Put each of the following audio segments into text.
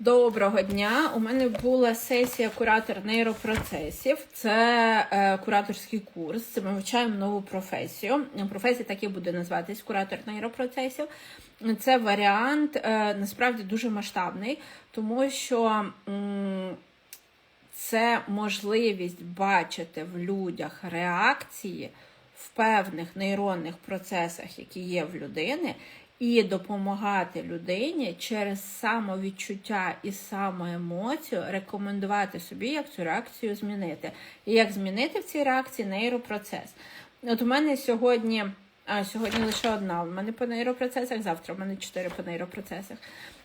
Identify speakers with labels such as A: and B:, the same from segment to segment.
A: Доброго дня. У мене була сесія куратор нейропроцесів. Це е, кураторський курс. Це ми вивчаємо нову професію. Професія так і буде називатись куратор нейропроцесів. Це варіант е, насправді дуже масштабний, тому що це можливість бачити в людях реакції в певних нейронних процесах, які є в людини, і допомагати людині через самовідчуття і самоемоцію рекомендувати собі, як цю реакцію змінити. І як змінити в цій реакції нейропроцес. От у мене сьогодні. А сьогодні лише одна. У мене по нейропроцесах, завтра у мене чотири по нейропроцесах.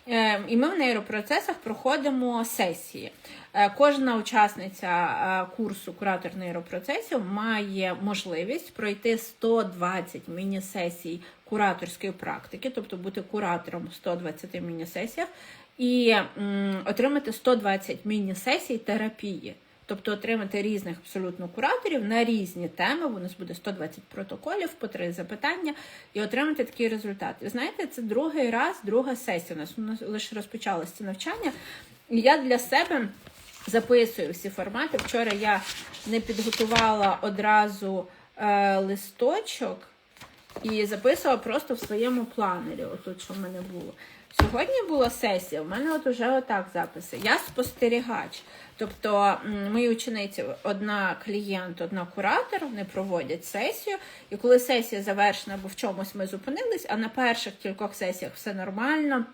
A: Е, і ми в нейропроцесах проходимо сесії. Е, кожна учасниця е, курсу куратор нейропроцесів має можливість пройти 120 міні-сесій кураторської практики, тобто бути куратором в 120 міні-сесіях, і отримати 120 міні-сесій терапії. Тобто отримати різних абсолютно кураторів на різні теми. У нас буде 120 протоколів по три запитання, і отримати такі результати. Ви знаєте, це другий раз, друга сесія. У нас у нас лише розпочалося це навчання. І я для себе записую всі формати. Вчора я не підготувала одразу е, листочок і записувала просто в своєму планері. Отут, що в мене було. Сьогодні була сесія, у мене от уже отак записи. Я спостерігач. Тобто мої учениці, одна клієнт, одна куратор, вони проводять сесію. І коли сесія завершена, бо в чомусь ми зупинились, а на перших кількох сесіях все нормально.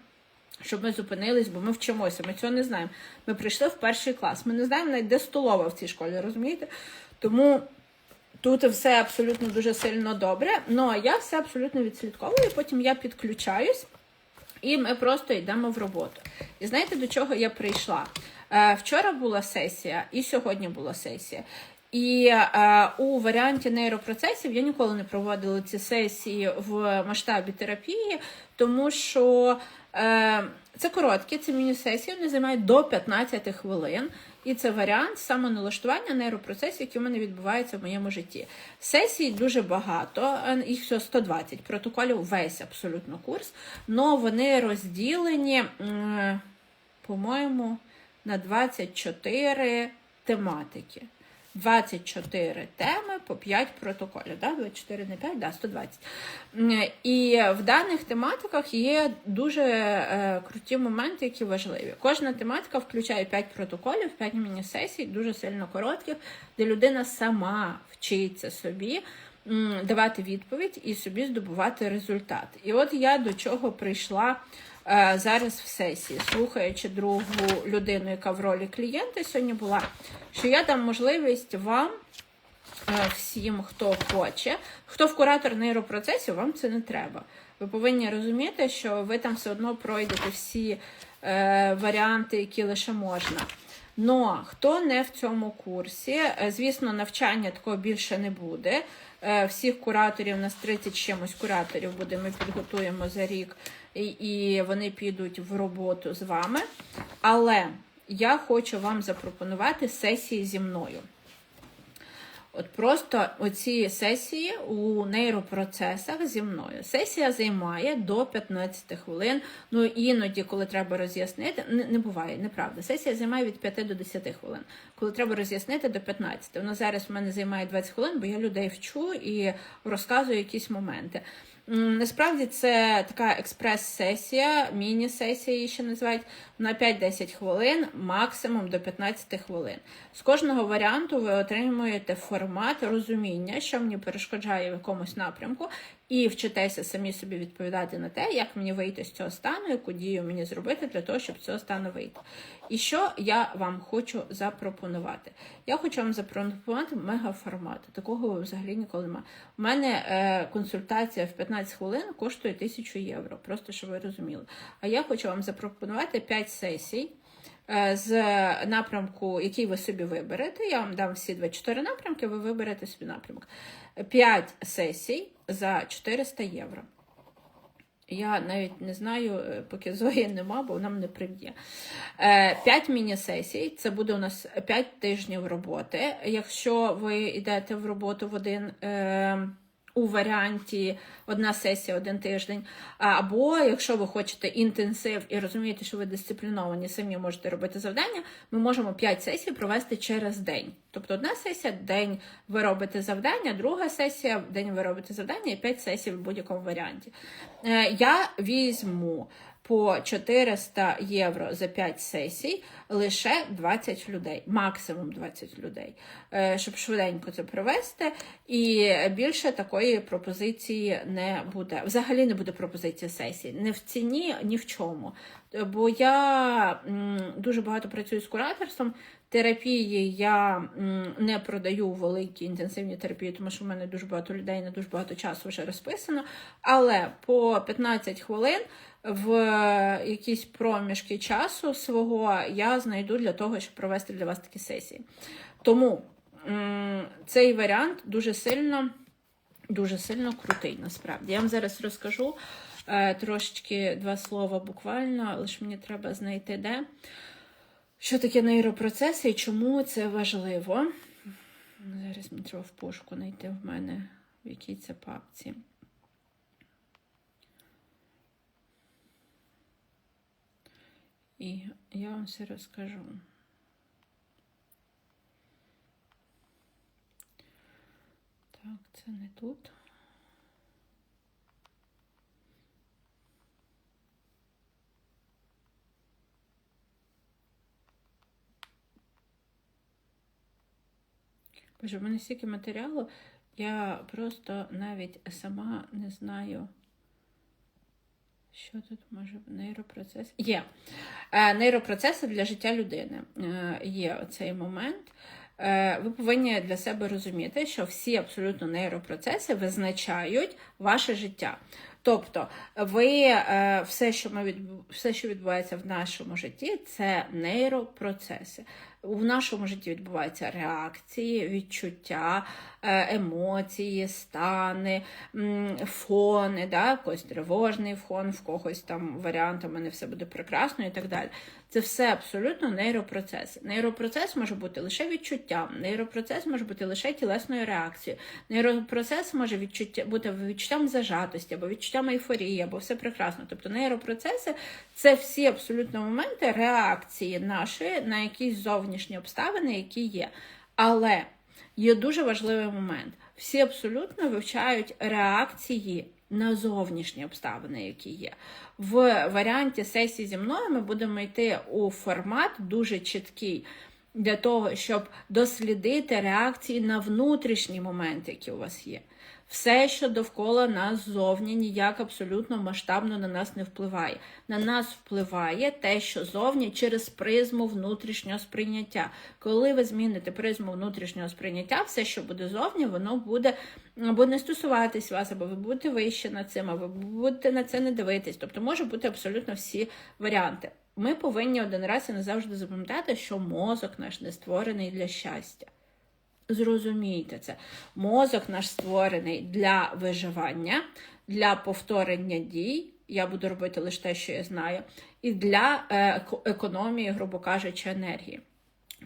A: Щоб ми зупинились, бо ми вчимося, ми цього не знаємо. Ми прийшли в перший клас. Ми не знаємо навіть де столова в цій школі, розумієте? Тому тут все абсолютно дуже сильно добре. Ну а я все абсолютно відслідковую. Потім я підключаюсь. І ми просто йдемо в роботу. І знаєте, до чого я прийшла? Е, вчора була сесія, і сьогодні була сесія. І е, у варіанті нейропроцесів я ніколи не проводила ці сесії в масштабі терапії, тому що е, це короткі, це міні-сесії, вони займають до 15 хвилин. І це варіант самоналаштування нейропроцесів, які в мене відбуваються в моєму житті. Сесій дуже багато, е, їх всього 120 протоколів, весь абсолютно курс. але вони розділені, по-моєму, на 24 тематики. 24 теми по 5 протоколів. Да? 24 не 5, да, 120. І в даних тематиках є дуже е, круті моменти, які важливі. Кожна тематика включає 5 протоколів, 5 міні-сесій, дуже сильно коротких, де людина сама вчиться собі давати відповідь і собі здобувати результат. І от я до чого прийшла зараз в сесії, слухаючи другу людину, яка в ролі клієнта сьогодні була, що я дам можливість вам. е, Всім, хто хоче, хто в куратор нейропроцесів, вам це не треба. Ви повинні розуміти, що ви там все одно пройдете всі е, варіанти, які лише можна. Но хто не в цьому курсі, е, звісно, навчання такого більше не буде. Е, Всіх кураторів, у нас 30 з чимось кураторів буде, ми підготуємо за рік, і, вони підуть в роботу з вами. Але я хочу вам запропонувати сесії зі мною. От просто оці сесії у нейропроцесах зі мною. Сесія займає до 15 хвилин. Ну іноді, коли треба роз'яснити, не, не буває, неправда. Сесія займає від 5 до 10 хвилин. Коли треба роз'яснити до 15. Вона зараз в мене займає 20 хвилин, бо я людей вчу і розказую якісь моменти. Насправді це така експрес-сесія, міні-сесія її ще називають на 5-10 хвилин, максимум до 15 хвилин. З кожного варіанту ви отримуєте формат розуміння, що мені перешкоджає в якомусь напрямку, і вчитеся самі собі відповідати на те, як мені вийти з цього стану, яку дію мені зробити для того, щоб з цього стану вийти. І що я вам хочу запропонувати? Я хочу вам запропонувати мегаформат. Такого взагалі ніколи немає. У мене е, консультація в 15 хвилин коштує 1000 євро, просто щоб ви розуміли. А я хочу вам запропонувати 5 сесій. е, З напрямку, який ви собі виберете, я вам дам всі 24 напрямки, ви виберете собі напрямок. 5 сесій за 400 євро. Я навіть не знаю, е, поки Зої нема, бо вона мене приб'є. Е, П'ять міні-сесій. Це буде у нас 5 тижнів роботи. Якщо ви йдете в роботу в один. У варіанті одна сесія, один тиждень. Або якщо ви хочете інтенсив і розумієте, що ви дисципліновані, самі можете робити завдання, ми можемо 5 сесій провести через день. Тобто одна сесія, день ви робите завдання, друга сесія, день ви робите завдання і 5 сесій в будь-якому варіанті. Е, Я візьму по 400 євро за 5 сесій лише 20 людей, максимум 20 людей, е, щоб швиденько це провести. І більше такої пропозиції не буде. Взагалі не буде пропозиції сесії. Не в ціні, ні в чому. Бо я дуже багато працюю з кураторством. Терапії я не продаю великі інтенсивні терапії, тому що в мене дуже багато людей, не дуже багато часу вже розписано. Але по 15 хвилин в якісь проміжки часу свого я знайду для того, щоб провести для вас такі сесії. Тому цей варіант дуже сильно, дуже сильно крутий, насправді. Я вам зараз розкажу е, трошечки два слова буквально, лише мені треба знайти де. Що таке нейропроцеси і чому це важливо? Зараз мені треба в пошуку знайти в мене, в якій це папці. І я вам все розкажу. Так, це не тут. Боже, в мене стільки матеріалу, я просто навіть сама не знаю. Що тут може нейропроцес? Є. Е, нейропроцеси для життя людини. Е, є оцей момент. Е, ви повинні для себе розуміти, що всі абсолютно нейропроцеси визначають ваше життя. Тобто, ви е, все, що ми все, що відбувається в нашому житті, це нейропроцеси. У нашому житті відбуваються реакції, відчуття, е, емоції, стани, фони, да? когось тривожний фон, в когось там варіант, у мене все буде прекрасно і так далі. Це все абсолютно нейропроцеси. Нейропроцес може бути лише відчуттям, нейропроцес може бути лише тілесною реакцією. Нейропроцес може відчуття, бути відчуттям зажатості або відчуттям ейфорії, або все прекрасно. Тобто нейропроцеси це всі абсолютно моменти реакції нашої на якісь зовнішні обставини, які є. Але є дуже важливий момент. Всі абсолютно вивчають реакції на зовнішні обставини, які є. В варіанті сесії зі мною ми будемо йти у формат дуже чіткий. Для того, щоб дослідити реакції на внутрішні моменти, які у вас є. Все, що довкола нас зовні, ніяк абсолютно масштабно на нас не впливає. На нас впливає те, що зовні через призму внутрішнього сприйняття. Коли ви зміните призму внутрішнього сприйняття, все, що буде зовні, воно буде або не стосуватись вас, або ви будете вище над цим, або ви будете на це не дивитись. Тобто може бути абсолютно всі варіанти. Ми повинні один раз і назавжди запам'ятати, що мозок наш не створений для щастя. Зрозумійте це. Мозок наш створений для виживання, для повторення дій. Я буду робити лише те, що я знаю, і для е, економії, грубо кажучи, енергії.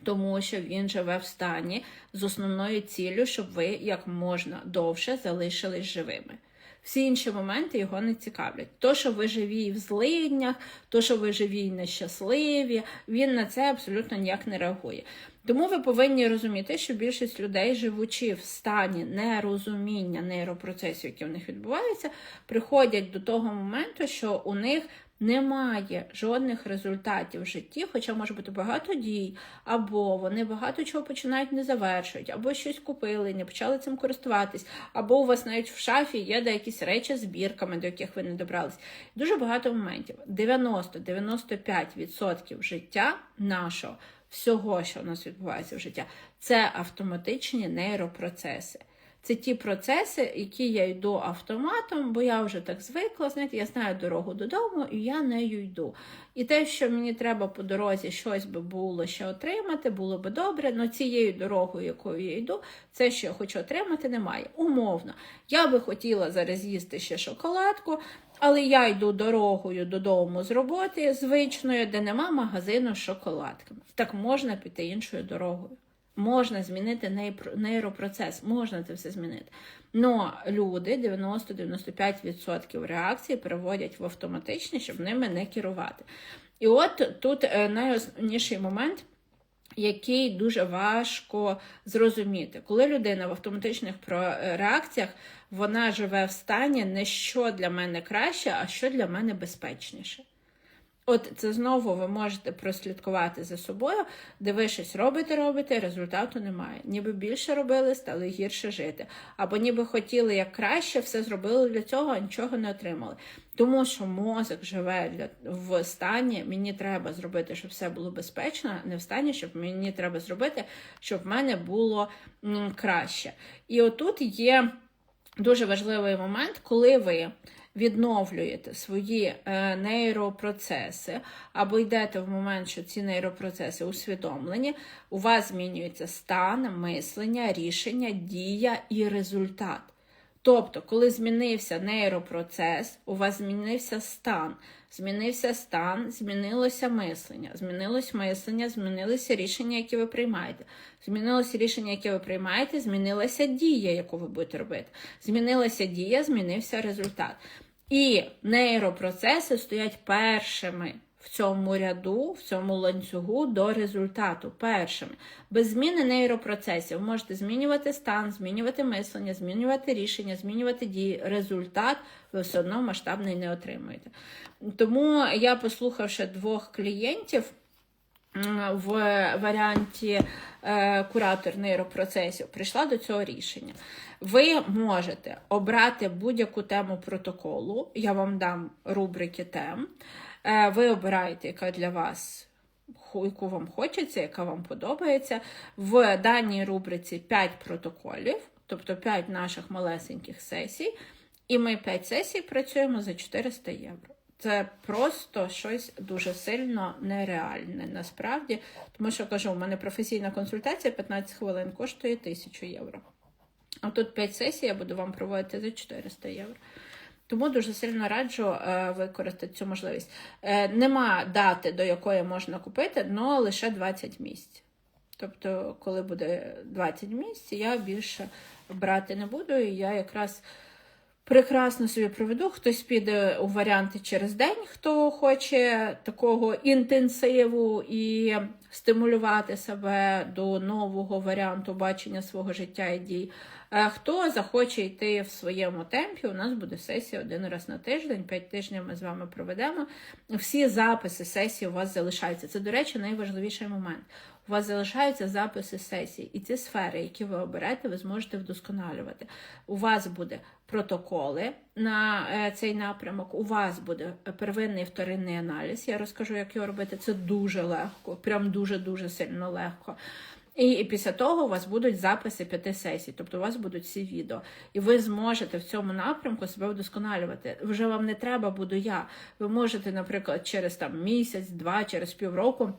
A: Тому що він живе в стані з основною ціллю, щоб ви як можна довше залишились живими. Всі інші моменти його не цікавлять. То, що ви живі в злиднях, то, що ви живі і нещасливі, він на це абсолютно ніяк не реагує. Тому ви повинні розуміти, що більшість людей, живучи в стані нерозуміння нейропроцесів, які в них відбуваються, приходять до того моменту, що у них немає жодних результатів в житті, хоча може бути багато дій, або вони багато чого починають не завершують, або щось купили, не почали цим користуватись, або у вас навіть в шафі є якісь речі з бірками, до яких ви не добрались. Дуже багато моментів. 90-95% життя нашого, всього, що у нас відбувається в життя, це автоматичні нейропроцеси. Це ті процеси, які я йду автоматом, бо я вже так звикла, знаєте, я знаю дорогу додому, і я нею йду. І те, що мені треба по дорозі щось би було ще отримати, було би добре, але цією дорогою, якою я йду, це, що я хочу отримати, немає. Умовно. Я би хотіла зараз їсти ще шоколадку, але я йду дорогою додому з роботи звичною, де нема магазину з шоколадками. Так можна піти іншою дорогою. Можна змінити нейропроцес, можна це все змінити. Но люди 90-95% реакцій переводять в автоматичні, щоб ними не керувати. І от тут е, найосновніший момент який дуже важко зрозуміти. Коли людина в автоматичних реакціях вона живе в стані не що для мене краще, а що для мене безпечніше. От це знову ви можете прослідкувати за собою, де ви щось робите, робите, результату немає. Ніби більше робили, стали гірше жити. Або ніби хотіли як краще, все зробили для цього, а нічого не отримали. Тому що мозок живе для, в стані, мені треба зробити, щоб все було безпечно, не в стані, щоб мені треба зробити, щоб в мене було краще. І отут є дуже важливий момент, коли ви відновлюєте свої е, нейропроцеси, або йдете в момент, що ці нейропроцеси усвідомлені, у вас змінюється стан, мислення, рішення, дія і результат. Тобто, коли змінився нейропроцес, у вас змінився стан. Змінився стан, змінилося мислення. Змінилось мислення, змінилися рішення, які ви приймаєте. Змінилося рішення, яке ви приймаєте, змінилася дія, яку ви будете робити. Змінилася дія, змінився результат. І нейропроцеси стоять першими в цьому ряду, в цьому ланцюгу до результату. Першими. Без зміни нейропроцесів можете змінювати стан, змінювати мислення, змінювати рішення, змінювати дії. Результат ви все одно масштабний не отримуєте. Тому я, послухавши двох клієнтів, в варіанті е, куратор нейропроцесів прийшла до цього рішення. Ви можете обрати будь-яку тему протоколу, я вам дам рубрики тем. Е, Ви обираєте, яка для вас, яку вам хочеться, яка вам подобається. В даній рубриці 5 протоколів, тобто 5 наших малесеньких сесій, і ми 5 сесій працюємо за 400 євро. Це просто щось дуже сильно нереальне насправді. Тому що кажу, у мене професійна консультація 15 хвилин коштує 1000 євро. А тут 5 сесій я буду вам проводити за 400 євро. Тому дуже сильно раджу е, використати цю можливість. Е, нема дати, до якої можна купити, але лише 20 місць. Тобто, коли буде 20 місць, я більше брати не буду, і я якраз прекрасно собі проведу. Хтось піде у варіанти через день, хто хоче такого інтенсиву і стимулювати себе до нового варіанту бачення свого життя і дій. А хто захоче йти в своєму темпі, у нас буде сесія один раз на тиждень, п'ять тижнів ми з вами проведемо. Всі записи сесії у вас залишаються. Це, до речі, найважливіший момент. У вас залишаються записи сесій, і ці сфери, які ви оберете, ви зможете вдосконалювати. У вас буде протоколи на е, цей напрямок, у вас буде первинний вторинний аналіз. Я розкажу, як його робити. Це дуже легко, прям дуже-дуже сильно легко. І, і після того у вас будуть записи п'яти сесій, тобто у вас будуть всі відео. І ви зможете в цьому напрямку себе вдосконалювати. Вже вам не треба буду я. Ви можете, наприклад, через там місяць, два, через півроку.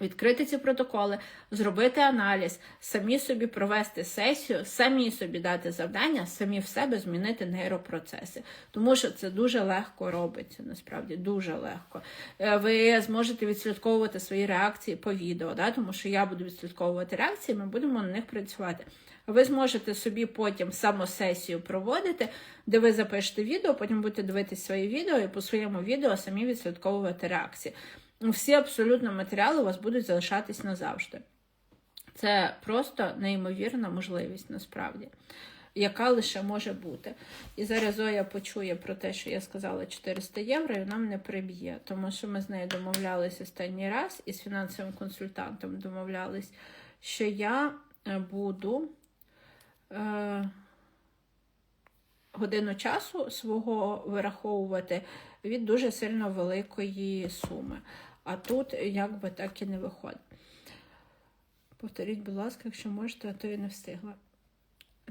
A: Відкрити ці протоколи, зробити аналіз, самі собі провести сесію, самі собі дати завдання, самі в себе змінити нейропроцеси. Тому що це дуже легко робиться, насправді дуже легко. Е, Ви зможете відслідковувати свої реакції по відео, да? тому що я буду відслідковувати реакції, ми будемо на них працювати. Ви зможете собі потім самосесію проводити, де ви запишете відео, потім будете дивитися свої відео і по своєму відео самі відслідковувати реакції. Всі абсолютно матеріали у вас будуть залишатись назавжди. Це просто неймовірна можливість насправді, яка лише може бути. І зараз Зоя почує про те, що я сказала 400 євро, і нам не приб'є, тому що ми з нею домовлялись останній раз і з фінансовим консультантом домовлялись, що я е, буду. Е- Годину часу свого вираховувати від дуже сильно великої суми. А тут якби так і не виходить. Повторіть, будь ласка, якщо можете, а то я не встигла.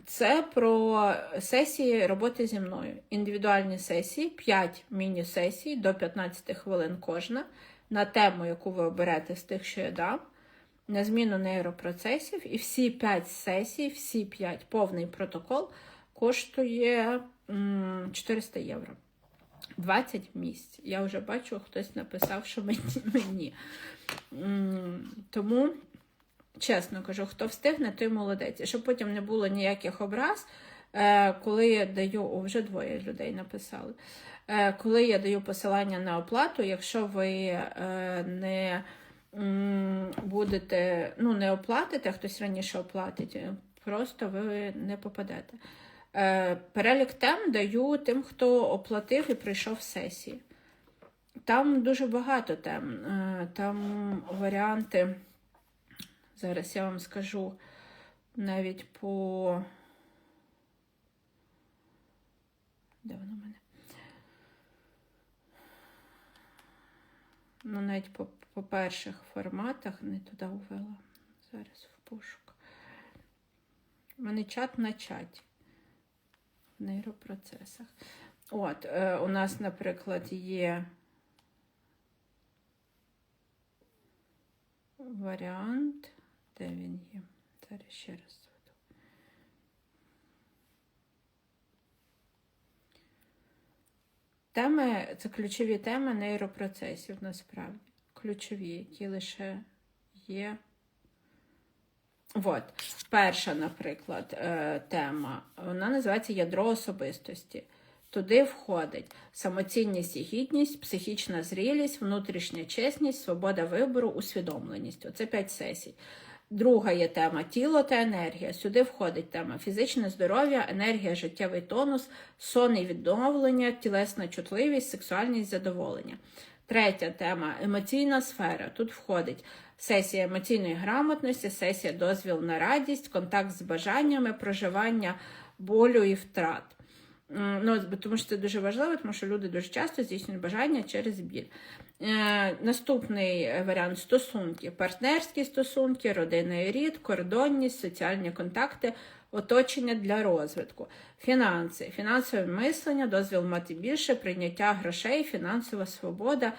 A: Це про сесії роботи зі мною. Індивідуальні сесії, 5 міні-сесій до 15 хвилин кожна на тему, яку ви оберете з тих, що я дам, на зміну нейропроцесів. І всі 5 сесій, всі 5 повний протокол коштує 400 євро. 20 місць. Я вже бачу, хтось написав, що мені. Тому Чесно кажу, хто встигне, той молодець. І щоб потім не було ніяких образ, е, коли я даю, о, вже двоє людей написали. Е, Коли я даю посилання на оплату, якщо ви е, не будете, ну, не оплатите, хтось раніше оплатить, просто ви не попадете. Е, Перелік тем даю тим, хто оплатив і прийшов сесії. Там дуже багато тем. Е, Там варіанти. Зараз я вам скажу навіть по. Де воно в мене? Ну, навіть по, по перших форматах не туди ввела. Зараз в пошук. У мене чат на чаті. Нейропроцесах. От, е, у нас, наприклад, є варіант. Де він є? Зараз ще раз зведу. Теми це ключові теми нейропроцесів насправді. Ключові, які лише є. От, перша, наприклад, е, тема. Вона називається ядро особистості. Туди входить самоцінність і гідність, психічна зрілість, внутрішня чесність, свобода вибору, усвідомленість. Оце п'ять сесій. Друга є тема тіло та енергія. Сюди входить тема фізичне здоров'я, енергія, життєвий тонус, сон і відновлення, тілесна чутливість, сексуальність, задоволення. Третя тема емоційна сфера. Тут входить сесія емоційної грамотності, сесія дозвіл на радість, контакт з бажаннями, проживання болю і втрат. Ну, тому що це дуже важливо, тому що люди дуже часто здійснюють бажання через біль. Е, наступний варіант стосунки: партнерські стосунки, родинний рід, кордонність, соціальні контакти, оточення для розвитку, фінанси, фінансове мислення, дозвіл мати більше, прийняття грошей, фінансова свобода.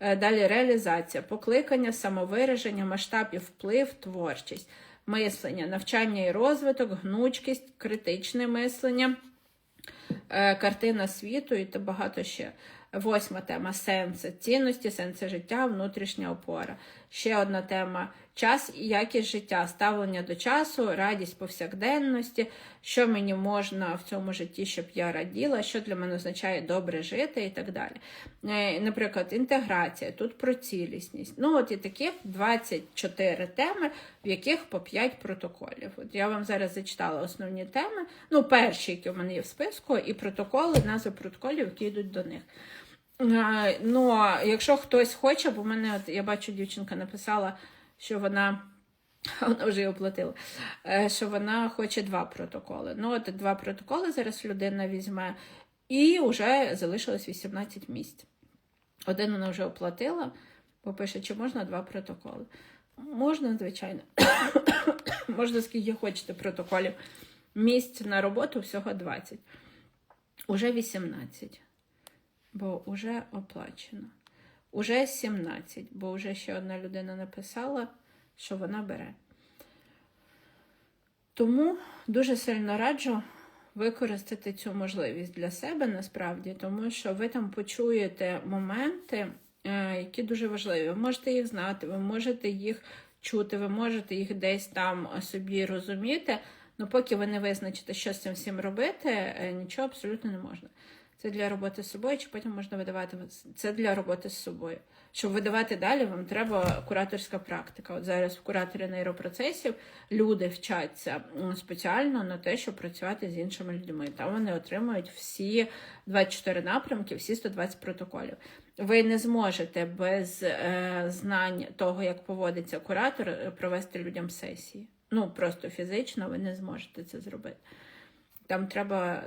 A: Е, Далі реалізація, покликання, самовираження, масштаб і вплив, творчість, мислення, навчання і розвиток, гнучкість, критичне мислення, е, картина світу і та багато ще. Восьма тема. Сенси, цінності, сенси життя, внутрішня опора. Ще одна тема час і якість життя, ставлення до часу, радість повсякденності, що мені можна в цьому житті, щоб я раділа, що для мене означає добре жити і так далі. Е, Наприклад, інтеграція, тут про цілісність. Ну, от і таких 24 теми, в яких по 5 протоколів. От я вам зараз зачитала основні теми, ну, перші, які в мене є в списку, і протоколи, назви протоколів, які йдуть до них. Е, Ну, якщо хтось хоче, бо в мене, от я бачу, дівчинка написала, що вона. Вона вже й оплатила, е, що вона хоче два протоколи. Ну, от два протоколи зараз людина візьме, і вже залишилось 18 місць. Один вона вже оплатила, бо пише, чи можна два протоколи. Можна, звичайно. можна скільки хочете протоколів. Місць на роботу всього 20. Уже 18 бо вже оплачено. Уже 17, бо вже ще одна людина написала, що вона бере. Тому дуже сильно раджу використати цю можливість для себе насправді, тому що ви там почуєте моменти, е, які дуже важливі. Ви можете їх знати, ви можете їх чути, ви можете їх десь там собі розуміти, але поки ви не визначите, що з цим всім робити, е, нічого абсолютно не можна. Це для роботи з собою, чи потім можна видавати це для роботи з собою. Щоб видавати далі, вам треба кураторська практика. От зараз в кураторі нейропроцесів люди вчаться спеціально на те, щоб працювати з іншими людьми. Там вони отримують всі 24 напрямки, всі 120 протоколів. Ви не зможете без е, знань того, як поводиться куратор, провести людям сесії. Ну просто фізично ви не зможете це зробити. Там треба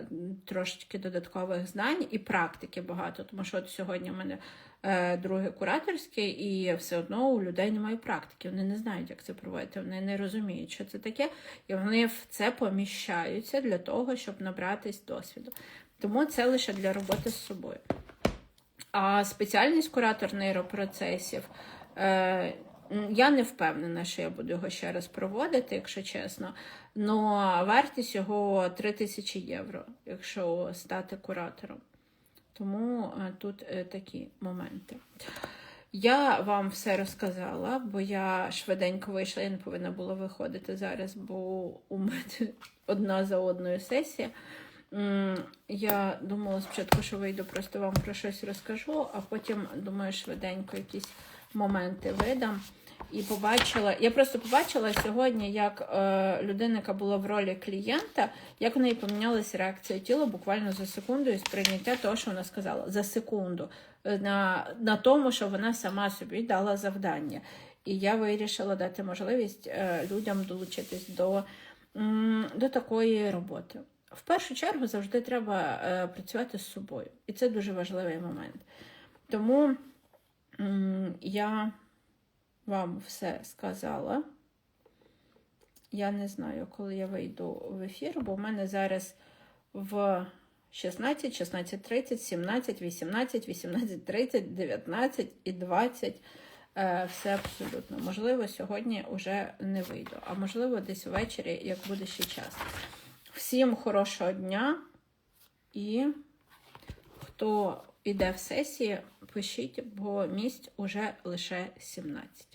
A: трошечки додаткових знань і практики багато, тому що от сьогодні в мене е, друге кураторське, і все одно у людей немає практики. Вони не знають, як це проводити, вони не розуміють, що це таке, і вони в це поміщаються для того, щоб набратись досвіду. Тому це лише для роботи з собою. А спеціальність куратор нейропроцесів. Е, я не впевнена, що я буду його ще раз проводити, якщо чесно. Но вартість його 3 тисячі євро, якщо стати куратором. Тому е, тут е, такі моменти. Я вам все розказала, бо я швиденько вийшла, я не повинна була виходити зараз, бо у мене одна за одною сесія. Я думала спочатку, що вийду, просто вам про щось розкажу, а потім думаю, швиденько якісь моменти видам. І побачила, я просто побачила сьогодні, як е, людина, яка була в ролі клієнта, як в неї помінялася реакція тіла буквально за секунду і сприйняття того, що вона сказала. За секунду. Е, На, на тому, що вона сама собі дала завдання. І я вирішила дати можливість е, людям долучитись до, до такої роботи. В першу чергу завжди треба е, працювати з собою. І це дуже важливий момент. Тому я вам все сказала. Я не знаю, коли я вийду в ефір, бо в мене зараз в 16, 16.30, 17, 18, 18.30, 19 і 20. Е, Все абсолютно. Можливо, сьогодні вже не вийду, а можливо, десь ввечері, як буде ще час. Всім хорошого дня і хто йде в сесії, пишіть, бо місць уже лише 17.